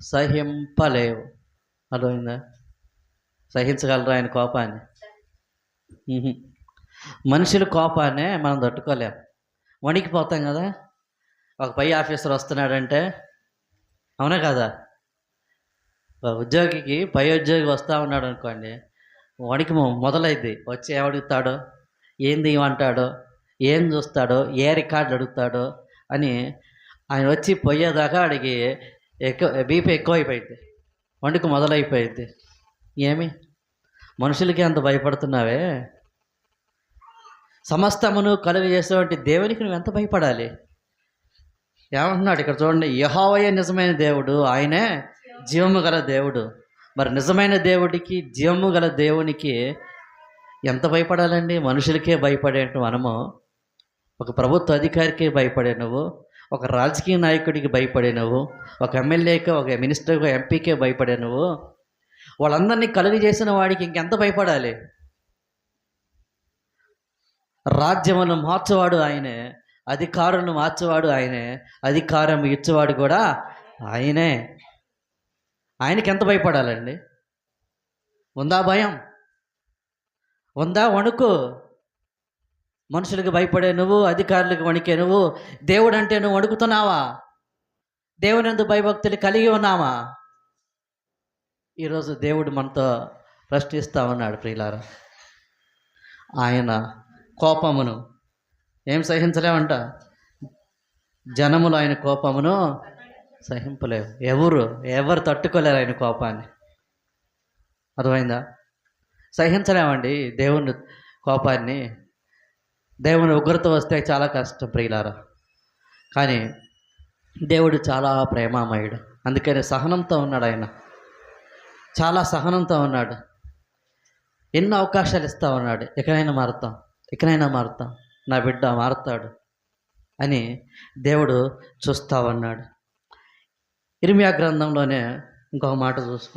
సహింపలేవు అర్థమైందా? సహించగలరా ఆయన కోపాన్ని? మనుషుల కోపాన్నే మనం తట్టుకోలేం. వణికిపోతాం కదా? ఒక పై ఆఫీసర్ వస్తున్నాడంటే అవునా కదా? ఉద్యోగికి పై ఉద్యోగి వస్తూ ఉన్నాడు అనుకోండి వణికి మొదలైంది మొదలైద్ది. వచ్చి ఏమడుగుతాడో ఏంది ఏమంటాడో? ఏం చూస్తాడో? ఏ రికార్డు అడుగుతాడో? అని ఆయన వచ్చి పోయేదాకా అడిగి ఎక్కువ బీపీ ఎక్కువైపోయింది. వండుకు మొదలైపోయింది. ఏమి? మనుషులకి అంత భయపడుతున్నావే? సమస్తమును కలుగు చేసేటువంటి దేవునికి నువ్వు ఎంత భయపడాలి? ఏమంటున్నాడు ఇక్కడ చూడండి యహోవయ నిజమైన దేవుడు ఆయనే జీవము గల దేవుడు. మరి నిజమైన దేవుడికి జీవము గల దేవునికి ఎంత భయపడాలండి? మనుషులకే భయపడే మనము? ఒక ప్రభుత్వ అధికారికే భయపడే నువ్వు? ఒక రాజకీయ నాయకుడికి భయపడే నువ్వు ఒక ఎమ్మెల్యేకి ఒక మినిస్టర్కి ఎంపీకే భయపడే నువ్వు వాళ్ళందరినీ కలుగు చేసిన వాడికి ఇంకెంత భయపడాలి? రాజ్యమును మార్చేవాడు ఆయనే అధికారులను మార్చేవాడు ఆయనే అధికారం ఇచ్చేవాడు కూడా ఆయనే. ఆయనకి ఎంత భయపడాలండి? ఉందా భయం? ఉందా వణుకు? మనుషులకు భయపడే నువ్వు అధికారులకు వణికే నువ్వు దేవుడు అంటే నువ్వు వణుకుతున్నావా? దేవుని భయభక్తులు కలిగి ఉన్నావా ఈరోజు దేవుడు మనతో ప్రశ్నిస్తా ఉన్నాడు ప్రియులారా. ఆయన కోపమును ఏం సహించలేమంట? జనములు ఆయన కోపమును సహింపలేవు. ఎవరు ఎవరు తట్టుకోలేరు ఆయన కోపాన్ని. అర్థమైందా? సహించలేమండి దేవుని కోపాన్ని. దేవుని ఉగ్రత వస్తే చాలా కష్టం ప్రియులారా. కానీ దేవుడు చాలా ప్రేమామయుడు. అందుకని సహనంతో ఉన్నాడు ఆయన. చాలా సహనంతో ఉన్నాడు. ఎన్నో అవకాశాలు ఇస్తా ఉన్నాడు. ఎక్కడైనా మారుతాం ఎక్కడైనా మారుతాం. నా బిడ్డ మారుతాడు అని దేవుడు చూస్తా ఉన్నాడు. ఇర్మియా గ్రంథంలోనే ఇంకొక మాట చూసుకుంటాం